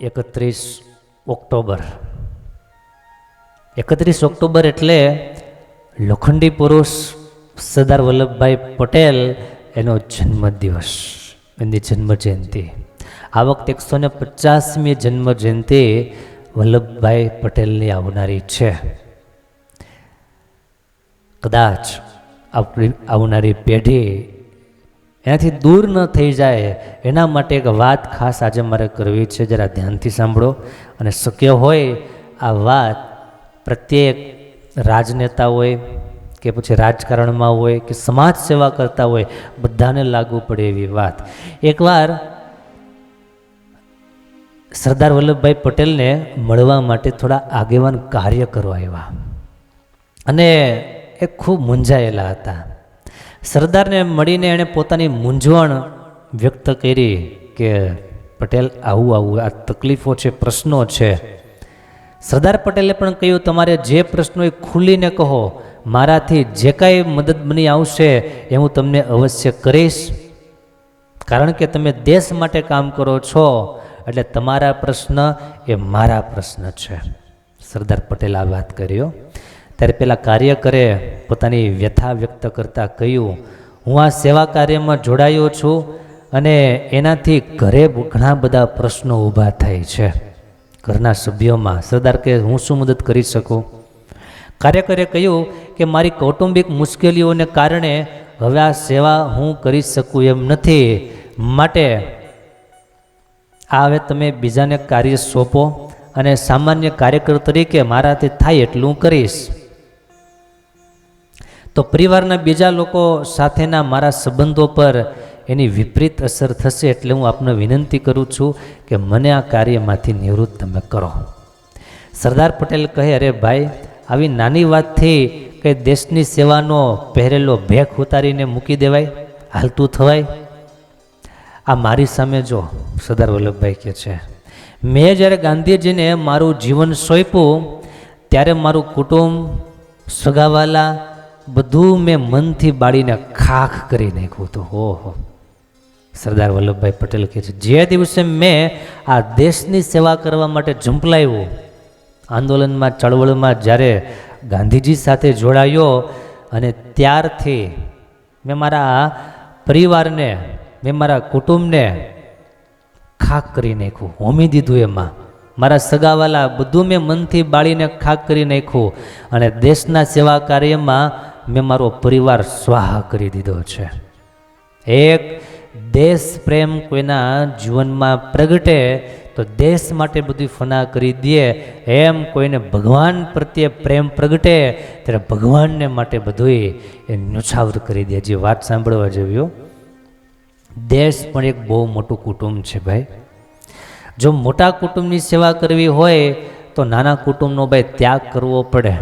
એકત્રીસ ઓક્ટોબર. એકત્રીસ ઓક્ટોબર એટલે લોખંડી પુરુષ સરદાર વલ્લભભાઈ પટેલ એનો જન્મદિવસ એમની જન્મ જયંતિ આ વખતે એકસો ને પચાસમી જન્મ જયંતિ વલ્લભભાઈ પટેલની આવનારી છે. કદાચ આવનારી પેઢી એનાથી દૂર ન થઈ જાય, એના માટે એક વાત ખાસ આજે મારે કરવી છે, જરા ધ્યાનથી સાંભળો. અને શક્ય હોય આ વાત પ્રત્યેક રાજનેતા હોય કે પછી રાજકારણમાં હોય કે સમાજ સેવા કરતા હોય, બધાને લાગુ પડે એવી વાત. એકવાર સરદાર વલ્લભભાઈ પટેલને મળવા માટે થોડા આગેવાન કાર્ય કરવા આવ્યા. અને એ ખૂબ મૂંઝાયેલા હતા. સરદારને મળીને એણે પોતાની મૂંઝવણ વ્યક્ત કરી કે, પટેલ, આવું આવું, આ તકલીફો છે, પ્રશ્નો છે. સરદાર પટેલે પણ કહ્યું, તમારે જે પ્રશ્નો એ ખુલીને કહો, મારાથી જે કાંઈ મદદ બની આવશે એ હું તમને અવશ્ય કરીશ. કારણ કે તમે દેશ માટે કામ કરો છો, એટલે તમારા પ્રશ્ન એ મારા પ્રશ્ન છે. સરદાર પટેલ આ વાત કર્યો ત્યારે પેલા કાર્યકરે પોતાની વ્યથા વ્યક્ત કરતાં કહ્યું, હું આ સેવા કાર્યમાં જોડાયો છું અને એનાથી ઘરે ઘણા બધા પ્રશ્નો ઊભા થાય છે. ઘરના સભ્યોમાં, સરદાર કે, હું શું મદદ કરી શકું? કાર્યકરે કહ્યું કે, મારી કૌટુંબિક મુશ્કેલીઓને કારણે હવે આ સેવા હું કરી શકું એમ નથી. માટે આ હવે તમે બીજાને કાર્ય સોંપો અને સામાન્ય કાર્યકર તરીકે મારાથી થાય એટલું કરીશ. તો પરિવારના બીજા લોકો સાથેના મારા સંબંધો પર એની વિપરીત અસર થશે એટલે હું આપને વિનંતી કરું છું કે મને આ કાર્યમાંથી નિવૃત્ત તમે કરો. સરદાર પટેલ કહે, અરે ભાઈ, આવી નાની વાતથી કે દેશની સેવાનો પહેરેલો ભેખ ઉતારીને મૂકી દેવાય? હાલતું થવાય? આ મારી સામે જો, સરદાર વલ્લભભાઈ કહે છે, મેં જ્યારે ગાંધીજીને મારું જીવન સોંપ્યું, ત્યારે મારું કુટુંબ, સગાવાલા બધું મેં મનથી બાળીને ખાખ કરી નાખ્યું હતું. ઓહો સરદાર વલ્લભભાઈ પટેલ કહે છે, જે દિવસે મેં આ દેશની સેવા કરવા માટે ઝંપલાવ્યું આંદોલનમાં, ચળવળમાં જ્યારે ગાંધીજી સાથે જોડાયો અને ત્યારથી મેં મારા પરિવારને, મેં મારા કુટુંબને ખાક કરી નાખ્યું, હોમી દીધું એમાં. મારા સગાવાલા બધું મેં મનથી બાળીને ખાક કરી નાખ્યું અને દેશના સેવા કાર્યમાં મેં મારો પરિવાર સ્વાહ કરી દીધો છે. એક દેશ પ્રેમ કોઈના જીવનમાં પ્રગટે તો દેશ માટે બધું ફના કરી દે. એમ કોઈને ભગવાન પ્રત્યે પ્રેમ પ્રગટે ત્યારે ભગવાનને માટે બધુંય એ નુછાવર કરી દે. જે વાત સાંભળવા જેવી. દેશ પણ એક બહુ મોટું કુટુંબ છે ભાઈ. જો મોટા કુટુંબની સેવા કરવી હોય તો નાના કુટુંબનો ભાઈ ત્યાગ કરવો પડે.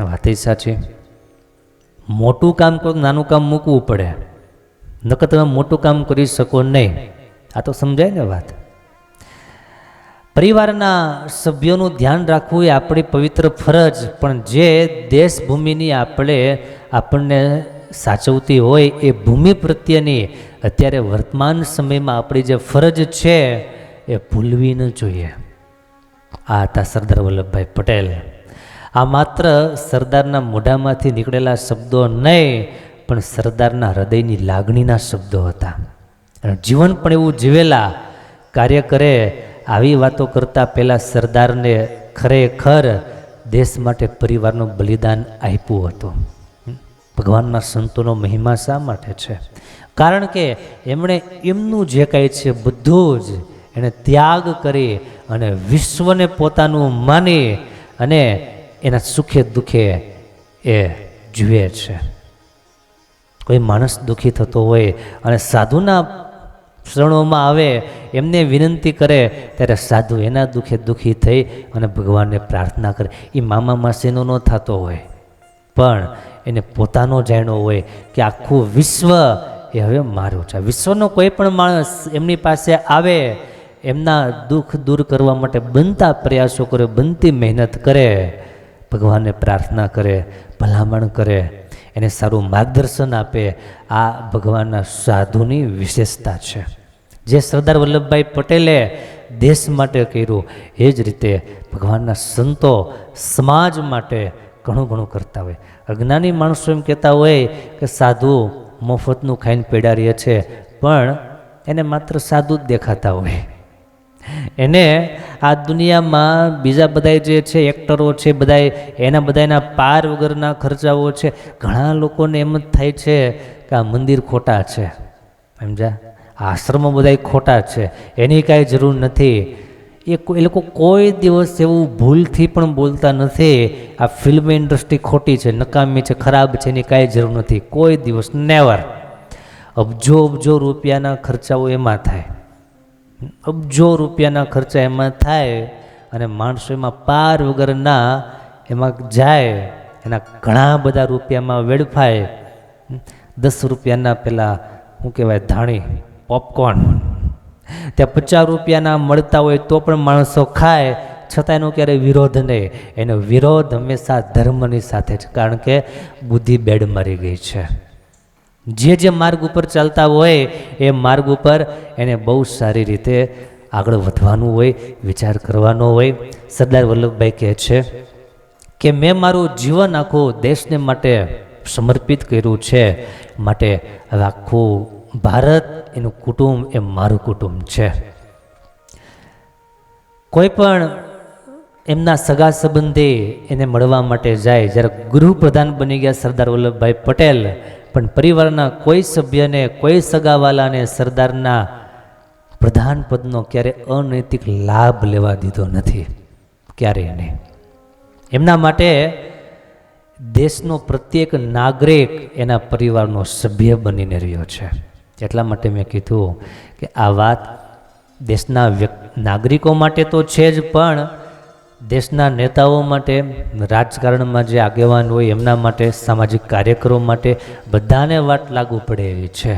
વાત સાચી. મોટું કામ કરો નાનું કામ મૂકવું પડે. નકર તમે મોટું કામ કરી શકો નહીં. આ તો સમજાય ને વાત? પરિવારના સભ્યોનું ધ્યાન રાખવું એ આપણી પવિત્ર ફરજ, પણ જે દેશભૂમિની આપણે આપણને સાચવતી હોય એ ભૂમિ પ્રત્યેની અત્યારે વર્તમાન સમયમાં આપણી જે ફરજ છે એ ભૂલવી ન જોઈએ. આ હતા સરદાર વલ્લભભાઈ પટેલ. આ માત્ર સરદારના મોઢામાંથી નીકળેલા શબ્દો નહીં, પણ સરદારના હૃદયની લાગણીના શબ્દો હતા. અને જીવન પણ એવું જીવેલા, કાર્ય કરે આવી વાતો કરતાં પહેલાં સરદારને ખરેખર દેશ માટે પરિવારનું બલિદાન આપ્યું હતું. ભગવાનના સંતોનો મહિમા શા માટે છે? કારણ કે એમણે એમનું જે કાંઈ છે બધું જ એણે ત્યાગ કરી અને વિશ્વને પોતાનું માની અને એના સુખે દુઃખે એ જુએ છે. કોઈ માણસ દુઃખી થતો હોય અને સાધુના શરણોમાં આવે, એમને વિનંતી કરે, ત્યારે સાધુ એના દુઃખે દુઃખી થઈ અને ભગવાનને પ્રાર્થના કરે. એ મામા માસીનો ન થતો હોય, પણ એને પોતાનો જાણ્યો હોય કે આખું વિશ્વ એ હવે મારું છે. વિશ્વનો કોઈ પણ માણસ એમની પાસે આવે, એમના દુઃખ દૂર કરવા માટે બનતા પ્રયાસો કરે, બનતી મહેનત કરે ભગવાનને પ્રાર્થના કરે, ભલામણ કરે, એને સારું માર્ગદર્શન આપે, આ ભગવાનના સાધુની વિશેષતા છે. જે સરદાર વલ્લભભાઈ પટેલે દેશ માટે કર્યું, એ જ રીતે ભગવાનના સંતો સમાજ માટે ઘણું ઘણું કરતા હોય. અજ્ઞાની માણસો એમ કહેતા હોય કે સાધુ મફતનું ખાઈને પેડારીએ છે, પણ એને માત્ર સાધુ જ દેખાતા હોય. એને આ દુનિયામાં બીજા બધા જે છે એક્ટરો છે બધા એના બધાના પાર વગરના ખર્ચાઓ છે. ઘણા લોકોને એમ જ થાય છે કે આ મંદિર ખોટા છે. સમજા આશ્રમો બધા ખોટા છે. એની કાંઈ જરૂર નથી. એ એ લોકો કોઈ દિવસ એવું ભૂલથી પણ બોલતા નથી. આ ફિલ્મ ઇન્ડસ્ટ્રી ખોટી છે, નકામી છે, ખરાબ છે, એની કાંઈ જરૂર નથી. કોઈ દિવસ નેવર અબજો અબજો રૂપિયાના ખર્ચાઓ એમાં થાય. અબજો રૂપિયાના ખર્ચા એમાં થાય અને માણસો એમાં પાર વગરના એમાં જાય. એના ઘણા બધા રૂપિયામાં વેડફાય. દસ રૂપિયાના પેલા, શું કહેવાય, ધાણી પોપકોર્ન ત્યાં પચાસ રૂપિયાના મળતા હોય તો પણ માણસો ખાય. છતાં એનો ક્યારેય વિરોધ નહીં. એનો વિરોધ હંમેશા ધર્મની સાથે છે કારણ કે બુદ્ધિ બેડ મારી ગઈ છે. જે જે માર્ગ ઉપર ચાલતા હોય એ માર્ગ ઉપર એને બહુ સારી રીતે આગળ વધવાનું હોય, વિચાર કરવાનો હોય. સરદાર વલ્લભભાઈ કહે છે કે મેં મારું જીવન આખું દેશને માટે સમર્પિત કર્યું છે. માટે હવે આખું ભારત, એનું કુટુંબ એ મારું કુટુંબ છે. કોઈ પણ એમના સગા સંબંધી એને મળવા માટે જાય, જ્યારે ગૃહપ્રધાન બની ગયા સરદાર વલ્લભભાઈ પટેલ પણ પરિવારના કોઈ સભ્યને, કોઈ સગાવાલાને, સરદારના પ્રધાન પદનો ક્યારે અનૈતિક લાભ લેવા દીધો નથી? ક્યારેય નહીં એમના માટે દેશનો પ્રત્યેક નાગરિક એના પરિવારનો સભ્ય બનીને રહ્યો છે. એટલા માટે મેં કીધું કે આ વાત દેશના નાગરિકો માટે તો છે જ, પણ દેશના નેતાઓ માટે, રાજકારણમાં જે આગેવાન હોય એમના માટે, સામાજિક કાર્યકરો માટે બધાને વાત લાગુ પડે એવી છે.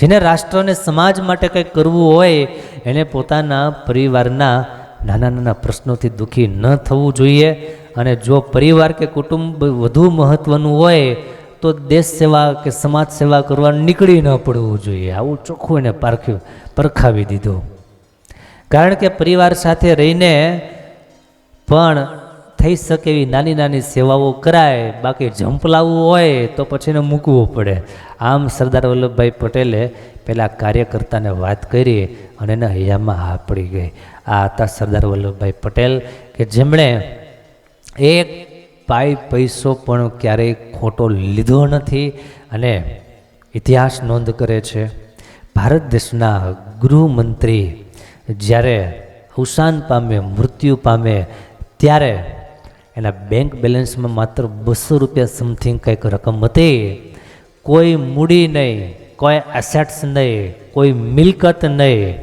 જેને રાષ્ટ્ર અને સમાજ માટે કંઈક કરવું હોય, એને પોતાના પરિવારના નાના નાના પ્રશ્નોથી દુઃખી ન થવું જોઈએ અને જો પરિવાર કે કુટુંબ વધુ મહત્ત્વનું હોય, તો દેશ સેવા કે સમાજ સેવા કરવા નીકળી ન પડવું જોઈએ. આવું ચોખ્ખું એને પારખ્યું પરખાવી દીધું. કારણ કે પરિવાર સાથે રહીને પણ થઈ શકે એવી નાની નાની સેવાઓ કરાય, બાકી ઝંપલાવવું હોય તો પછી એને મૂકવું પડે. આમ સરદાર વલ્લભભાઈ પટેલે પહેલાં કાર્યકર્તાને વાત કરી અને એના હૈયામાં હા પડી ગઈ. આ હતા સરદાર વલ્લભભાઈ પટેલ કે જેમણે એક પાઈ પૈસો પણ ક્યારેય ખોટો લીધો નથી અને ઇતિહાસ નોંધ કરે છે. ભારત દેશના ગૃહમંત્રી જ્યારે અવસાન પામે, મૃત્યુ પામે, ત્યારે એના બેંક બેલેન્સમાં માત્ર બસો રૂપિયા સમથિંગ કંઈક રકમ હતી. કોઈ મૂડી નહીં, કોઈ એસેટ્સ નહીં, કોઈ મિલકત નહીં.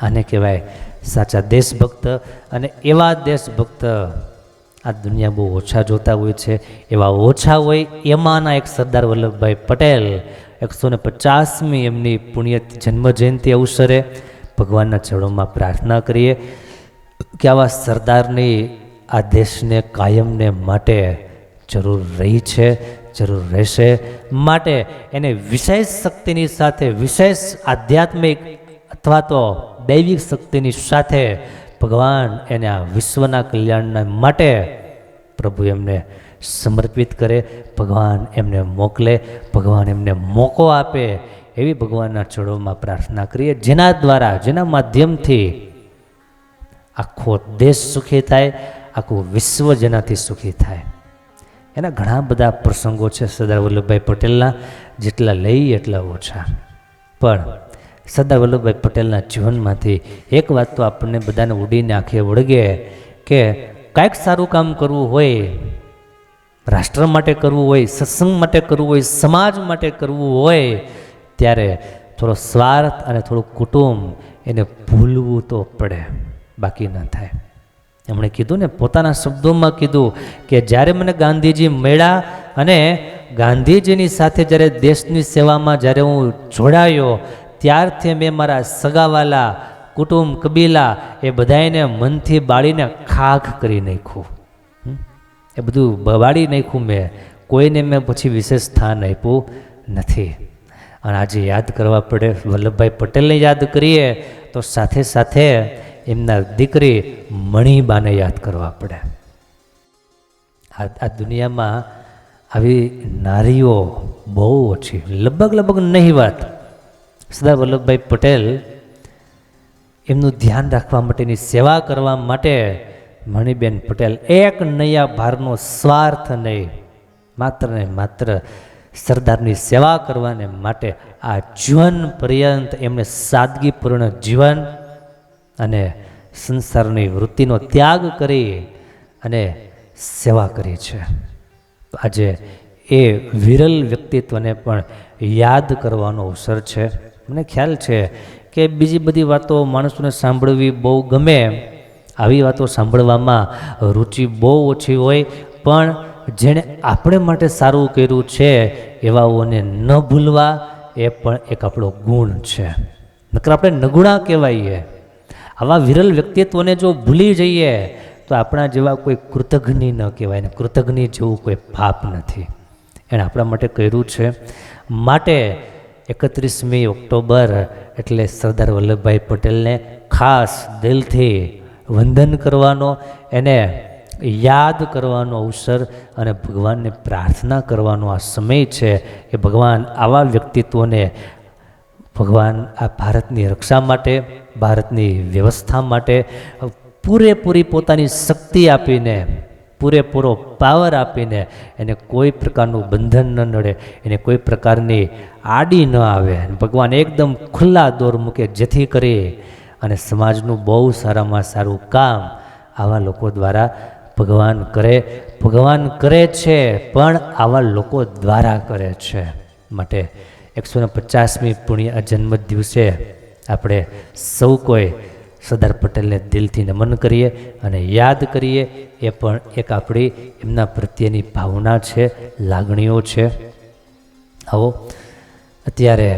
આને કહેવાય સાચા દેશભક્ત. અને એવા દેશભક્ત આ દુનિયા બહુ ઓછા જોતા હોય છે. એવા ઓછા હોય એમાંના એક સરદાર વલ્લભભાઈ પટેલ એકસો ને પચાસમી એમની પુણ્ય જન્મજયંતિ અવસરે ભગવાનના ચરણોમાં પ્રાર્થના કરીએ કે આવા સરદારની આ દેશને, કાયમને માટે જરૂર રહી છે, જરૂર રહેશે. માટે એને વિશેષ શક્તિની સાથે, વિશેષ આધ્યાત્મિક અથવા તો દૈવિક શક્તિની સાથે ભગવાન એને આ વિશ્વના કલ્યાણના માટે પ્રભુ એમને સમર્પિત કરે. ભગવાન એમને મોકલે, ભગવાન એમને મોકો આપે. એવી ભગવાનના ચરણોમાં પ્રાર્થના કરીએ, જેના દ્વારા, જેના માધ્યમથી આખો દેશ સુખી થાય, આખું વિશ્વ જેનાથી સુખી થાય. એના ઘણા બધા પ્રસંગો છે સરદાર વલ્લભભાઈ પટેલના, જેટલા લઈ એટલા ઓછા. પણ સરદાર વલ્લભભાઈ પટેલના જીવનમાંથી એક વાત તો આપણને બધાને ઉડીને આંખે વળગે કે કાંઈક સારું કામ કરવું હોય, રાષ્ટ્ર માટે કરવું હોય, સત્સંગ માટે કરવું હોય, સમાજ માટે કરવું હોય ત્યારે થોડો સ્વાર્થ અને થોડું કુટુંબ એને ભૂલવું તો પડે, બાકી ન થાય. એમણે કીધું ને, પોતાના શબ્દોમાં કીધું કે જ્યારે મને ગાંધીજી મળ્યા અને ગાંધીજીની સાથે જ્યારે દેશની સેવામાં જ્યારે હું જોડાયો, ત્યારથી મેં મારા સગાવાલા, કુટુંબ, કબીલા એ બધાને મનથી બાળીને ખાખ કરી નાખ્યું. એ બધું બવાડી નાખ્યું મેં. કોઈને મેં પછી વિશેષ સ્થાન આપ્યું નથી. અને આજે યાદ કરવા પડે, વલ્લભભાઈ પટેલને યાદ કરીએ, તો સાથે સાથે એમના દીકરી મણીબાને યાદ કરવા પડે. આ દુનિયામાં આવી નારીઓ બહુ ઓછી, લગભગ લગભગ નહીં વાત. સરદાર વલ્લભભાઈ પટેલ એમનું ધ્યાન રાખવા માટેની સેવા કરવા માટે મણિબેન પટેલ એક નયા ભારનો સ્વાર્થ નહીં, માત્ર ને માત્ર સરદારની સેવા કરવાને માટે આ જીવન પર્યંત એમણે સાદગીપૂર્ણ જીવન અને સંસારની વૃત્તિનો ત્યાગ કરી અને સેવા કરી છે. આજે એ વિરલ વ્યક્તિત્વને પણ યાદ કરવાનો અવસર છે. મને ખ્યાલ છે કે બીજી બધી વાતો માણસોને સાંભળવી બહુ ગમે, આવી વાતો સાંભળવામાં રુચિ બહુ ઓછી હોય, પણ જેણે આપણે માટે સારું કર્યું છે એવાઓને ન ભૂલવા એ પણ એક આપણો ગુણ છે. નકર આપણે નગુણા કહેવાઈએ. આવા વિરલ વ્યક્તિત્વને જો ભૂલી જઈએ, તો આપણા જેવા કોઈ કૃતજ્ઞ ન કહેવાય ને કૃતજ્ઞ જેવું કોઈ પાપ નથી. એણે આપણા માટે કર્યું છે. માટે એકત્રીસમી ઓક્ટોબર એટલે સરદાર વલ્લભભાઈ પટેલને ખાસ દિલથી વંદન કરવાનો, એને યાદ કરવાનો અવસર અને ભગવાનને પ્રાર્થના કરવાનો આ સમય છે કે ભગવાન આવા વ્યક્તિત્વોને ભગવાન આ ભારતની રક્ષા માટે, ભારતની વ્યવસ્થા માટે પૂરેપૂરી પોતાની શક્તિ આપીને, પૂરેપૂરો પાવર આપીને એને કોઈ પ્રકારનું બંધન ન નડે, એને કોઈ પ્રકારની આડી ન આવે. ભગવાન એકદમ ખુલ્લા દોર મૂકે જેથી કરી અને સમાજનું બહુ સારામાં સારું કામ આવા લોકો દ્વારા ભગવાન કરે ભગવાન કરે છે, પણ આવા લોકો દ્વારા કરે છે. માટે એકસો ને પચાસમી પુણ્ય જન્મ દિવસે આપણે સૌ કોઈ સરદાર પટેલને દિલથી નમન કરીએ અને યાદ કરીએ. એ પણ એક આપણી એમના પ્રત્યેની ભાવના છે, લાગણીઓ છે. આવો, અત્યારે